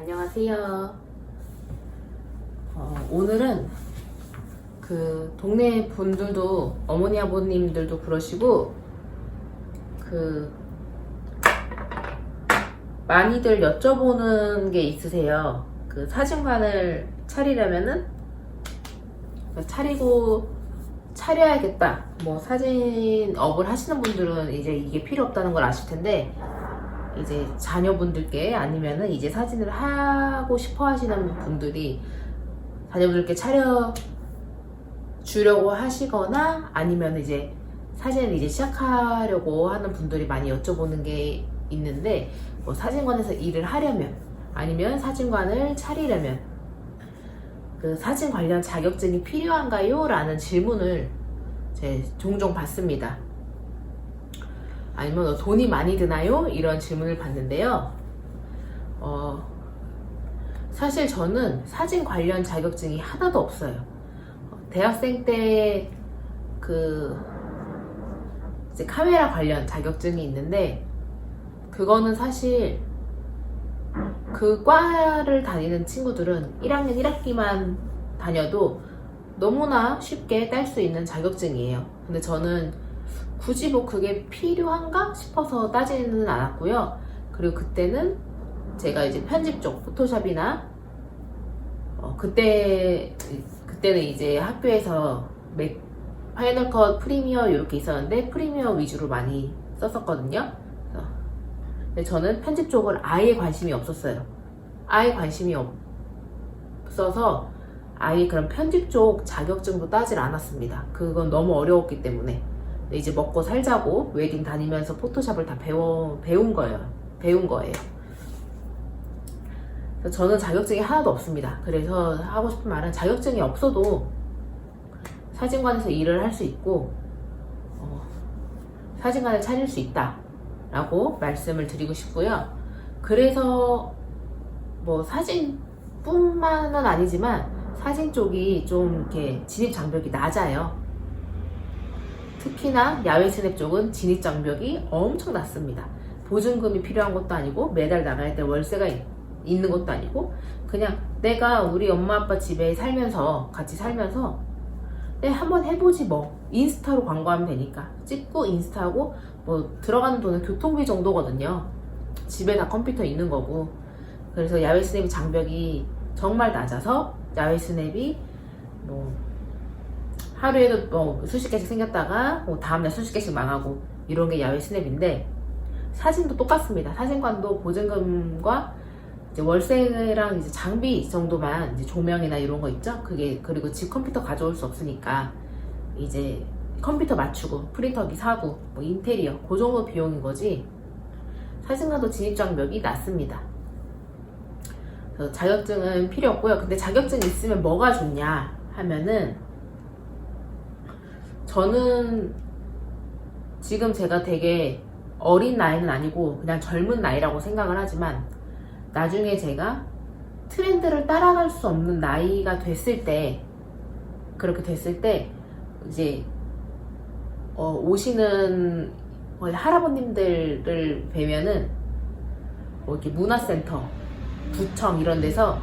안녕하세요. 어, 오늘은 그 동네 분들도 어머니 아버님들도 그러시고 그 많이들 여쭤보는 게 있으세요. 그 사진관을 차리려면은 차리고 차려야겠다. 뭐 사진업을 하시는 분들은 이제 이게 필요 없다는 걸 아실 텐데 이제 자녀분들께 아니면은 이제 사진을 하고 싶어 하시는 분들이 자녀분들께 차려 주려고 하시거나 아니면 이제 사진을 이제 시작하려고 하는 분들이 많이 여쭤보는 게 있는데 뭐 사진관에서 일을 하려면 아니면 사진관을 차리려면 그 사진 관련 자격증이 필요한가요? 라는 질문을 제 종종 받습니다. 아니면 돈이 많이 드나요? 이런 질문을 받는데요. 어, 사실 저는 사진 관련 자격증이 하나도 없어요. 어, 대학생 때 그 카메라 관련 자격증이 있는데 그거는 사실 그 과를 다니는 친구들은 1학년 1학기만 다녀도 너무나 쉽게 딸 수 있는 자격증이에요. 근데 저는 굳이 뭐 그게 필요한가 싶어서 따지는 않았고요. 그리고 그때는 제가 이제 편집 쪽 포토샵이나 어, 그때 그때는 이제 학교에서 맥 파이널 컷 프리미어 이렇게 있었는데 프리미어 위주로 많이 썼었거든요. 근데 저는 편집 쪽을 아예 관심이 없었어요. 아예 관심이 없어서 아예 그런 편집 쪽 자격증도 따질 않았습니다. 그건 너무 어려웠기 때문에. 이제 먹고 살자고 웨딩 다니면서 포토샵을 다 배워, 배운 거예요. 배운 거예요. 저는 자격증이 하나도 없습니다. 그래서 하고 싶은 말은 자격증이 없어도 사진관에서 일을 할 수 있고, 어, 사진관을 차릴 수 있다. 라고 말씀을 드리고 싶고요. 그래서 뭐 사진뿐만은 아니지만 사진 쪽이 좀 이렇게 진입 장벽이 낮아요. 특히나 야외 스냅 쪽은 진입 장벽이 엄청 낮습니다. 보증금이 필요한 것도 아니고 매달 나갈 때 월세가 있- 있는 것도 아니고 그냥 내가 우리 엄마 아빠 집에 살면서 같이 살면서 네 한번 해보지 뭐 인스타로 광고하면 되니까 찍고 인스타하고 뭐 들어가는 돈은 교통비 정도거든요. 집에 다 컴퓨터 있는 거고 그래서 야외 스냅 장벽이 정말 낮아서 야외 스냅이 뭐 하루에도 뭐 수십 개씩 생겼다가 뭐 다음날 수십 개씩 망하고 이런 게 야외 스냅인데 사진도 똑같습니다. 사진관도 보증금과 이제 월세랑 이제 장비 정도만 이제 조명이나 이런 거 있죠. 그게 그리고 집 컴퓨터 가져올 수 없으니까 이제 컴퓨터 맞추고 프린터기 사고 뭐 인테리어 그 정도 비용인 거지 사진관도 진입 장벽이 낮습니다. 자격증은 필요 없고요. 근데 자격증 있으면 뭐가 좋냐 하면은 저는 지금 제가 되게 어린 나이는 아니고 그냥 젊은 나이라고 생각을 하지만 나중에 제가 트렌드를 따라갈 수 없는 나이가 됐을 때 그렇게 됐을 때 이제 어, 오시는 할아버님들을 뵈면은 뭐 이렇게 문화센터, 구청 이런 데서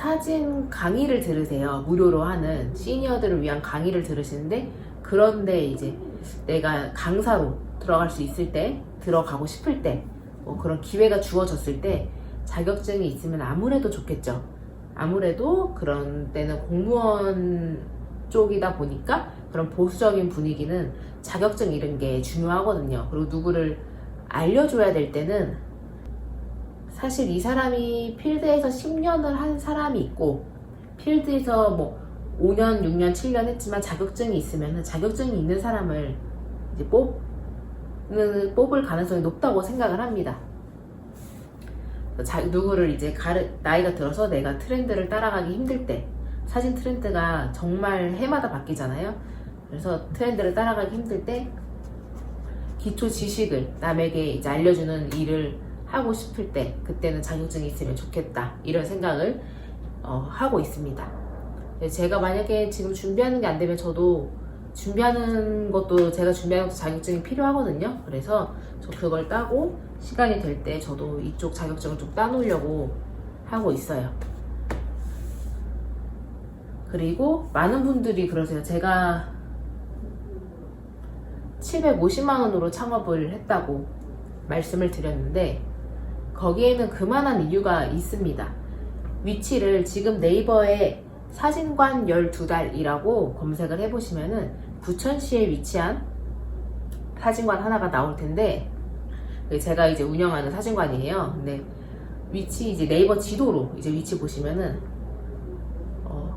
사진 강의를 들으세요. 무료로 하는 시니어들을 위한 강의를 들으시는데 그런데 이제 내가 강사로 들어갈 수 있을 때 들어가고 싶을 때 뭐 그런 기회가 주어졌을 때 자격증이 있으면 아무래도 좋겠죠. 아무래도 그런 때는 공무원 쪽이다 보니까 그런 보수적인 분위기는 자격증 이런 게 중요하거든요. 그리고 누구를 알려줘야 될 때는 사실 이 사람이 필드에서 10년을 한 사람이 있고 필드에서 뭐 5년, 6년, 7년 했지만 자격증이 있으면 자격증이 있는 사람을 이제 뽑는 뽑을 가능성이 높다고 생각을 합니다. 자, 누구를 이제 가르, 나이가 들어서 내가 트렌드를 따라가기 힘들 때 사진 트렌드가 정말 해마다 바뀌잖아요. 그래서 트렌드를 따라가기 힘들 때 기초 지식을 남에게 이제 알려주는 일을 하고 싶을 때 그때는 자격증이 있으면 좋겠다 이런 생각을 어, 하고 있습니다. 제가 만약에 지금 준비하는 게 안 되면 저도 준비하는 것도 제가 준비하는 것도 자격증이 필요하거든요. 그래서 저 그걸 따고 시간이 될 때 저도 이쪽 자격증을 좀 따놓으려고 하고 있어요. 그리고 많은 분들이 그러세요. 제가 750만 원으로 창업을 했다고 말씀을 드렸는데 거기에는 그만한 이유가 있습니다. 위치를 지금 네이버에 사진관 12달이라고 검색을 해보시면은 부천시에 위치한 사진관 하나가 나올 텐데 제가 이제 운영하는 사진관이에요. 근데 위치 이제 네이버 지도로 이제 위치 보시면은 어,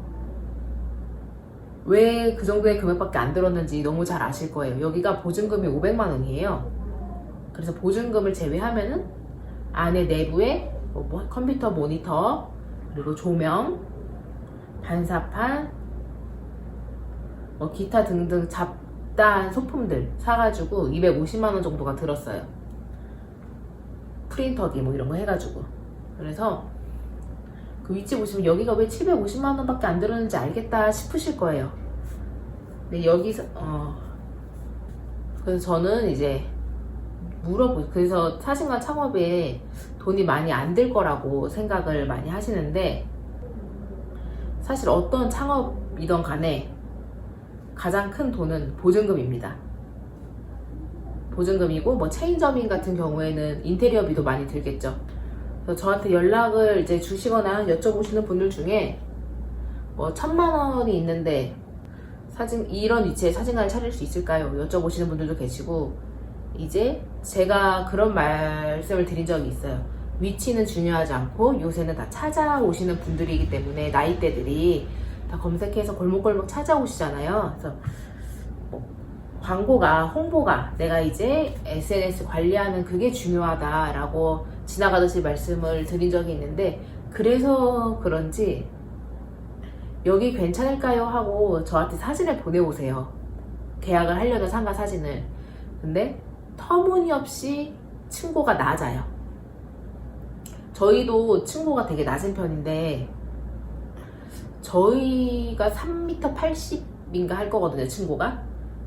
왜 그 정도의 금액밖에 안 들었는지 너무 잘 아실 거예요. 여기가 보증금이 500만 원이에요. 그래서 보증금을 제외하면은 안에 내부에 뭐 모- 컴퓨터 모니터 그리고 조명, 반사판, 뭐 기타 등등 잡다한 소품들 사가지고 250만 원 정도가 들었어요. 프린터기 뭐 이런 거 해가지고 그래서 그 위치 보시면 여기가 왜 750만 원 밖에 안 들었는지 알겠다 싶으실 거예요. 근데 여기서 어 그래서 저는 이제 물어보 그래서 사진관 창업에 돈이 많이 안 들 거라고 생각을 많이 하시는데 사실 어떤 창업이던 간에 가장 큰 돈은 보증금입니다. 보증금이고 뭐 체인점인 같은 경우에는 인테리어비도 많이 들겠죠. 그래서 저한테 연락을 이제 주시거나 여쭤보시는 분들 중에 뭐 천만 원이 있는데 사진 이런 위치에 사진관을 차릴 수 있을까요? 여쭤보시는 분들도 계시고 이제 제가 그런 말씀을 드린 적이 있어요. 위치는 중요하지 않고 요새는 다 찾아오시는 분들이기 때문에 나이대들이 다 검색해서 골목골목 찾아오시잖아요. 그래서 뭐 광고가 홍보가 내가 이제 SNS 관리하는 그게 중요하다라고 지나가듯이 말씀을 드린 적이 있는데 그래서 그런지 여기 괜찮을까요 하고 저한테 사진을 보내오세요. 계약을 하려는 상가 사진을. 근데 터무니없이 층고가 낮아요. 저희도 층고가 되게 낮은 편인데 저희가 3m 80인가 할 거거든요, 층고가.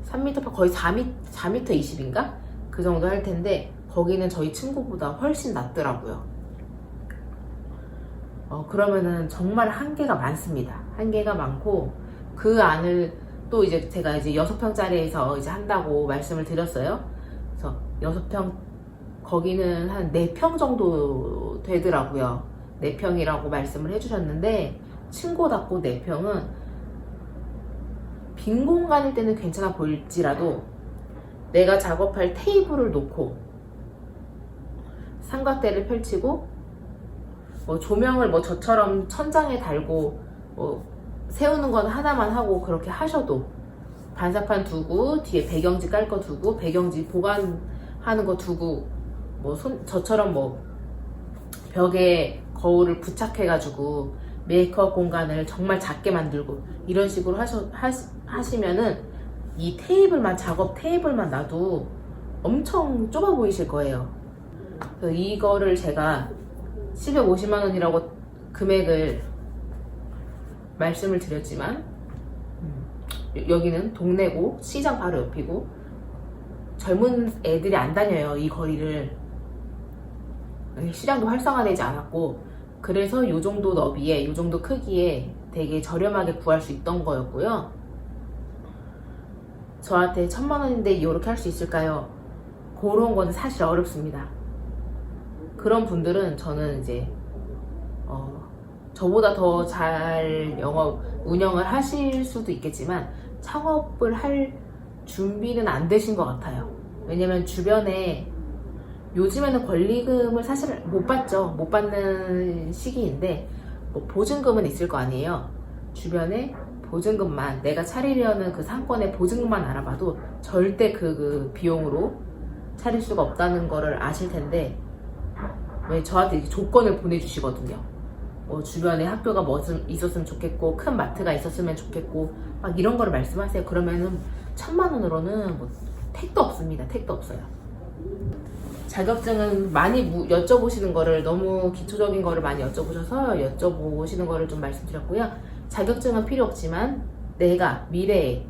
3m, 팔- 거의 4m, 4m 20인가? 그 정도 할 텐데, 거기는 저희 층고보다 훨씬 낮더라고요. 어, 그러면은 정말 한계가 많습니다. 한계가 많고, 그 안을 또 이제 제가 이제 6평짜리에서 이제 한다고 말씀을 드렸어요. 그래서 6평, 거기는 한 4평 정도 되더라고요. 4평이라고 말씀을 해주셨는데, 층고답고 4평은 빈 공간일 때는 괜찮아 보일지라도 내가 작업할 테이블을 놓고 삼각대를 펼치고 뭐 조명을 뭐 저처럼 천장에 달고 뭐 세우는 건 하나만 하고 그렇게 하셔도 반사판 두고 뒤에 배경지 깔 거 두고 배경지 보관 하는 거 두고 뭐 손, 저처럼 뭐 벽에 거울을 부착해가지고 메이크업 공간을 정말 작게 만들고 이런 식으로 하셔, 하시, 하시면은 이 테이블만 작업 테이블만 놔도 엄청 좁아 보이실 거예요. 이거를 제가 750만 원이라고 금액을 말씀을 드렸지만 음, 여- 여기는 동네고 시장 바로 옆이고 젊은 애들이 안 다녀요 이 거리를. 시장도 활성화되지 않았고 그래서 요 정도 너비에 요 정도 크기에 되게 저렴하게 구할 수 있던 거였고요. 저한테 천만 원인데 이렇게 할 수 있을까요? 그런 건 사실 어렵습니다. 그런 분들은 저는 이제 어, 저보다 더 잘 영업 운영을 하실 수도 있겠지만 창업을 할 준비는 안 되신 것 같아요. 왜냐면 주변에 요즘에는 권리금을 사실 못 받죠. 못 받는 시기인데 뭐 보증금은 있을 거 아니에요. 주변에 보증금만 내가 차리려는 그 상권의 보증금만 알아봐도 절대 그, 그 비용으로 차릴 수가 없다는 거를 아실 텐데 왜 저한테 조건을 보내주시거든요. 뭐 주변에 학교가 뭐 있었으면 좋겠고 큰 마트가 있었으면 좋겠고 막 이런 거를 말씀하세요. 그러면은 천만 원으로는 뭐 택도 없습니다. 택도 없어요. 자격증은 많이 무- 여쭤보시는 거를 너무 기초적인 거를 많이 여쭤보셔서 여쭤보시는 거를 좀 말씀드렸고요. 자격증은 필요 없지만 내가 미래에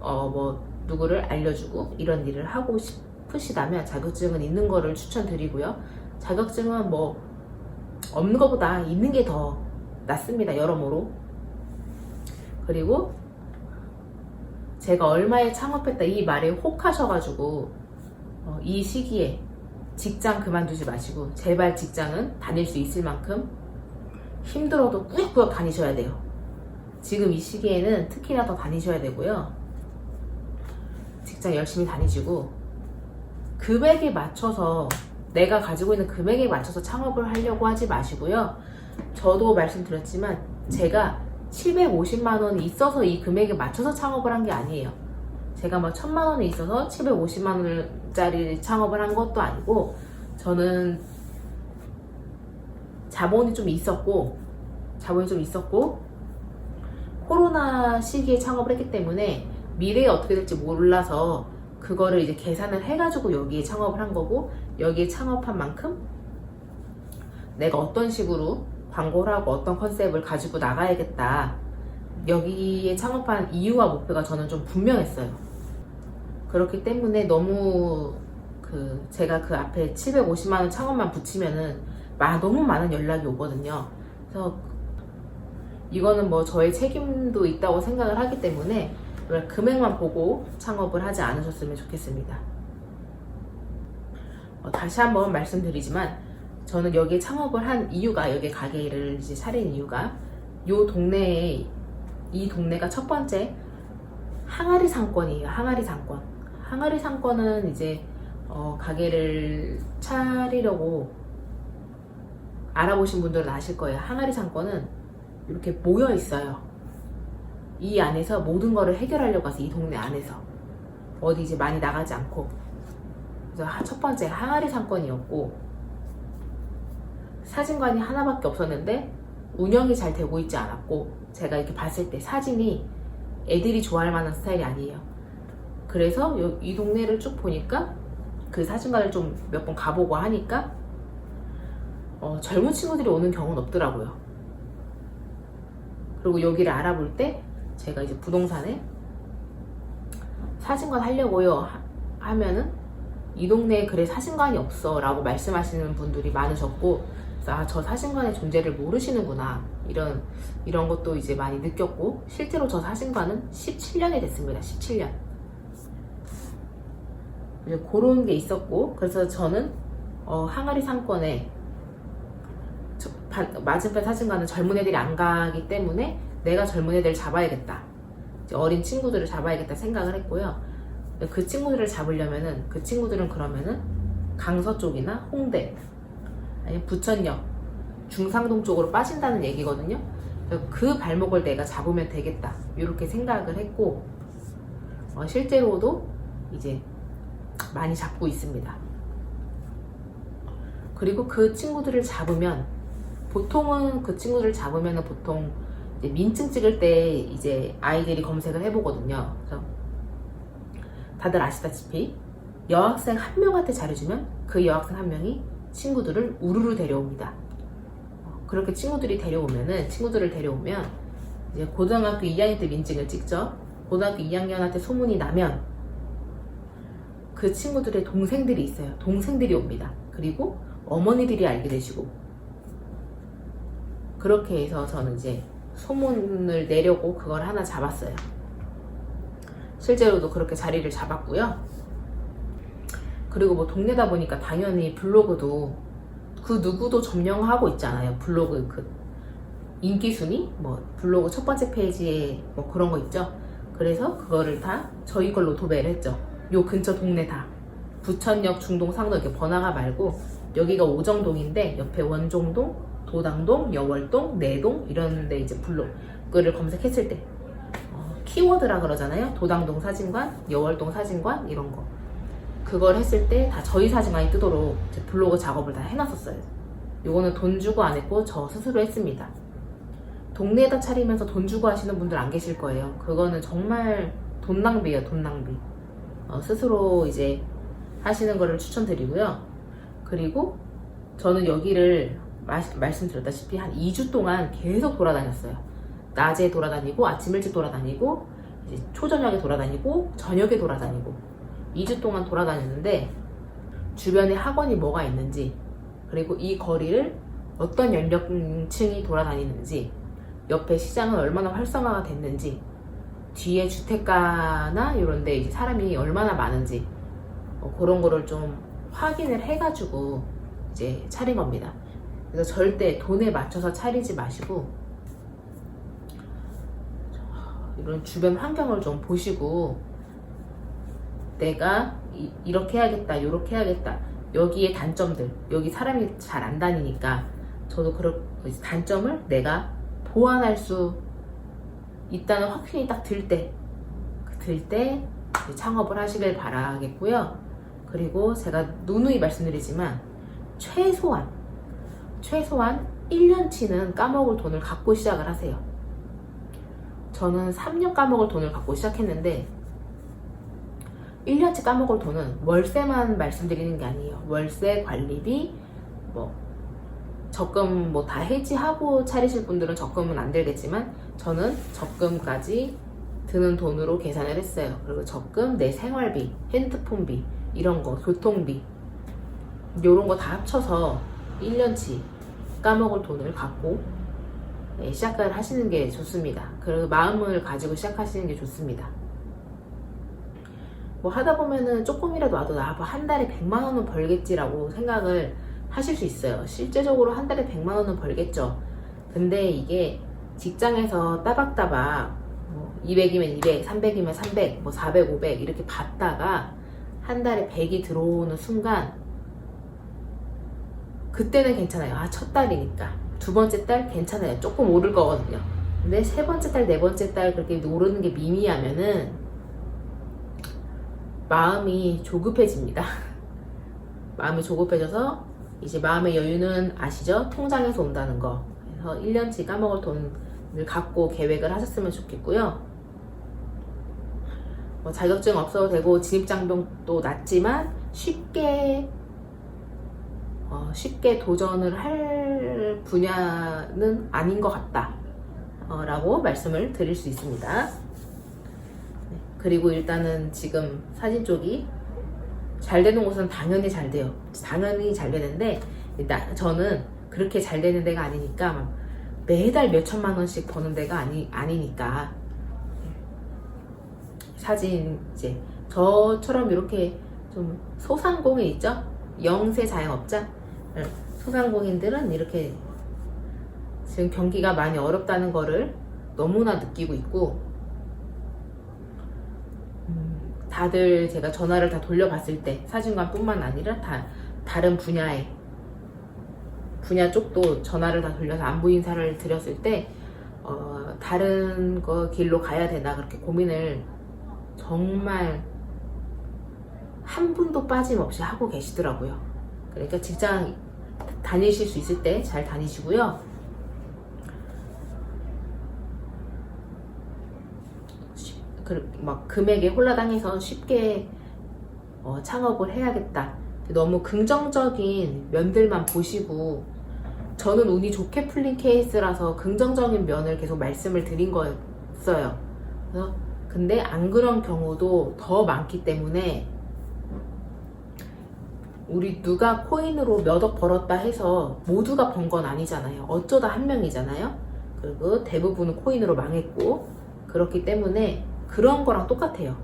어 뭐 누구를 알려주고 이런 일을 하고 싶으시다면 자격증은 있는 거를 추천드리고요. 자격증은 뭐 없는 것보다 있는 게 더 낫습니다. 여러모로. 그리고 제가 얼마에 창업했다 이 말에 혹하셔가지고 어, 이 시기에 직장 그만두지 마시고 제발 직장은 다닐 수 있을 만큼 힘들어도 꾸역꾸역 다니셔야 돼요. 지금 이 시기에는 특히나 더 다니셔야 되고요. 직장 열심히 다니시고 금액에 맞춰서 내가 가지고 있는 금액에 맞춰서 창업을 하려고 하지 마시고요. 저도 말씀드렸지만 제가 750만 원이 있어서 이 금액에 맞춰서 창업을 한 게 아니에요. 제가 뭐 천만 원이 있어서 750만 원짜리 창업을 한 것도 아니고 저는 자본이 좀 있었고 자본이 좀 있었고 코로나 시기에 창업을 했기 때문에 미래에 어떻게 될지 몰라서 그거를 이제 계산을 해가지고 여기에 창업을 한 거고 여기에 창업한 만큼 내가 어떤 식으로 광고를 하고 어떤 컨셉을 가지고 나가야겠다. 여기에 창업한 이유와 목표가 저는 좀 분명했어요. 그렇기 때문에 너무 그 제가 그 앞에 750만 원 창업만 붙이면은 마- 너무 많은 연락이 오거든요. 그래서 이거는 뭐 저의 책임도 있다고 생각을 하기 때문에 금액만 보고 창업을 하지 않으셨으면 좋겠습니다. 어, 다시 한번 말씀드리지만 저는 여기에 창업을 한 이유가 여기 가게를 이제 차린 이유가 요 동네에 이 동네가 첫 번째 항아리 상권이에요. 항아리 상권. 항아리 상권은 이제 어, 가게를 차리려고 알아보신 분들은 아실 거예요. 항아리 상권은 이렇게 모여 있어요. 이 안에서 모든 거를 해결하려고 해서 이 동네 안에서 어디 이제 많이 나가지 않고 그래서 하- 첫 번째 항아리 상권이었고 사진관이 하나밖에 없었는데 운영이 잘 되고 있지 않았고 제가 이렇게 봤을 때 사진이 애들이 좋아할 만한 스타일이 아니에요. 그래서 요- 이 동네를 쭉 보니까 그 사진관을 좀 몇 번 가보고 하니까 어, 젊은 친구들이 오는 경우는 없더라고요. 그리고 여기를 알아볼 때 제가 이제 부동산에 사진관 하려고요 하- 하면은 이 동네에 그래 사진관이 없어 라고 말씀하시는 분들이 많으셨고 아, 저 사진관의 존재를 모르시는구나 이런 이런 것도 이제 많이 느꼈고 실제로 저 사진관은 17년이 됐습니다 17년 이제 그런 게 있었고 그래서 저는 어, 항아리 상권에 저- 반- 맞은편 사진관은 젊은 애들이 안 가기 때문에 내가 젊은 애들 잡아야겠다. 어린 친구들을 잡아야겠다 생각을 했고요. 그 친구들을 잡으려면은 그 친구들은 그러면은 강서 쪽이나 홍대 아니 부천역 중상동 쪽으로 빠진다는 얘기거든요. 그 발목을 내가 잡으면 되겠다 이렇게 생각을 했고 어, 실제로도 이제 많이 잡고 있습니다. 그리고 그 친구들을 잡으면 보통은 그 친구들을 잡으면 보통 민증 찍을 때 이제 아이들이 검색을 해보거든요. 그래서 다들 아시다시피 여학생 한 명한테 잘해주면 그 여학생 한 명이 친구들을 우르르 데려옵니다. 어, 그렇게 친구들이 데려오면은 친구들을 데려오면 이제 고등학교 2학년 때 민증을 찍죠. 고등학교 2학년한테 소문이 나면 그 친구들의 동생들이 있어요. 동생들이 옵니다. 그리고 어머니들이 알게 되시고 그렇게 해서 저는 이제 소문을 내려고 그걸 하나 잡았어요. 실제로도 그렇게 자리를 잡았고요. 그리고 뭐 동네다 보니까 당연히 블로그도 그 누구도 점령하고 있잖아요. 블로그 그 인기 순위 뭐 블로그 첫 번째 페이지에 뭐 그런 거 있죠. 그래서 그거를 다 저희 걸로 도배를 했죠. 요 근처 동네 다 부천역, 중동, 상동 이렇게 번화가 말고 여기가 오정동인데 옆에 원종동, 도당동, 여월동, 내동 이런데 이제 블로그를 검색했을 때 어, 키워드라 그러잖아요. 도당동 사진관, 여월동 사진관 이런 거 그걸 했을 때 다 저희 사진관이 뜨도록 이제 블로그 작업을 다 해놨었어요. 요거는 돈 주고 안 했고 저 스스로 했습니다. 동네에다 차리면서 돈 주고 하시는 분들 안 계실 거예요. 그거는 정말 돈 낭비예요, 돈 낭비. 어, 스스로 이제 하시는 거를 추천드리고요. 그리고 저는 여기를 마- 말씀드렸다시피 한 2주 동안 계속 돌아다녔어요. 낮에 돌아다니고 아침 일찍 돌아다니고 초저녁에 돌아다니고 저녁에 돌아다니고 2주 동안 돌아다녔는데 주변에 학원이 뭐가 있는지 그리고 이 거리를 어떤 연령층이 돌아다니는지 옆에 시장은 얼마나 활성화가 됐는지 뒤에 주택가나 이런 데 이제 사람이 얼마나 많은지 어, 그런 거를 좀 확인을 해가지고 이제 차린 겁니다. 그래서 절대 돈에 맞춰서 차리지 마시고 이런 주변 환경을 좀 보시고 내가 이, 이렇게 해야겠다, 이렇게 해야겠다. 여기에 단점들, 여기 사람이 잘 안 다니니까 저도 그런 단점을 내가 보완할 수 있다는 확신이 딱 들 때, 들 때 창업을 하시길 바라겠고요. 그리고 제가 누누이 말씀드리지만 최소한 최소한 1년치는 까먹을 돈을 갖고 시작을 하세요. 저는 3년 까먹을 돈을 갖고 시작했는데 1년치 까먹을 돈은 월세만 말씀드리는 게 아니에요. 월세, 관리비, 뭐 적금 뭐 다 해지하고 차리실 분들은 적금은 안 들겠지만 저는 적금까지 드는 돈으로 계산을 했어요. 그리고 적금, 내 생활비, 핸드폰비 이런 거, 교통비 이런 거 다 합쳐서 1년치 까먹을 돈을 갖고 네, 시작을 하시는 게 좋습니다. 그 마음을 가지고 시작하시는 게 좋습니다. 뭐 하다 보면은 조금이라도 와도 나한 달에 100만 원은 벌겠지라고 생각을 하실 수 있어요. 실제적으로 한 달에 100만 원은 벌겠죠. 근데 이게 직장에서 따박따박 뭐 200이면 200, 300이면 300, 뭐 400, 500 이렇게 받다가 한 달에 100이 들어오는 순간 그때는 괜찮아요. 아, 첫 달이니까. 두 번째 달 괜찮아요. 조금 오를 거거든요. 근데 세 번째 달, 네 번째 달 그렇게 오르는 게 미미하면은 마음이 조급해집니다. 마음이 조급해져서 이제 마음의 여유는 아시죠? 통장에서 온다는 거. 그래서 1년치 까먹을 돈을 갖고 계획을 하셨으면 좋겠고요. 뭐 자격증 없어도 되고 진입장벽도 낮지만 쉽게 어, 쉽게 도전을 할 분야는 아닌 것 같다. 어, 라고 말씀을 드릴 수 있습니다. 네, 그리고 일단은 지금 사진 쪽이 잘 되는 곳은 당연히 잘 돼요. 당연히 잘 되는데, 일단 저는 그렇게 잘 되는 데가 아니니까 막 매달 몇 천만 원씩 버는 데가 아니, 아니니까. 사진, 이제, 저처럼 이렇게 좀 소상공인 있죠? 영세 자영업자? 네, 소상공인들은 이렇게 지금 경기가 많이 어렵다는 거를 너무나 느끼고 있고, 음, 다들 제가 전화를 다 돌려봤을 때 사진관뿐만 아니라 다 다른 분야의 분야 쪽도 전화를 다 돌려서 안부 인사를 드렸을 때 어, 다른 거 길로 가야 되나 그렇게 고민을 정말 한 분도 빠짐없이 하고 계시더라고요. 그러니까 직장 다니실 수 있을 때 잘 다니시고요. 쉽- 그- 막 금액에 홀라당해서 쉽게 어, 창업을 해야겠다. 너무 긍정적인 면들만 보시고 저는 운이 좋게 풀린 케이스라서 긍정적인 면을 계속 말씀을 드린 거였어요. 그래서 근데 안 그런 경우도 더 많기 때문에 우리 누가 코인으로 몇 억 벌었다 해서 모두가 번 건 아니잖아요. 어쩌다 한 명이잖아요. 그리고 대부분은 코인으로 망했고 그렇기 때문에 그런 거랑 똑같아요.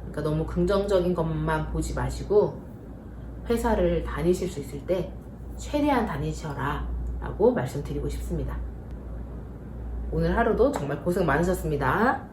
그러니까 너무 긍정적인 것만 보지 마시고 회사를 다니실 수 있을 때 최대한 다니셔라 라고 말씀드리고 싶습니다. 오늘 하루도 정말 고생 많으셨습니다.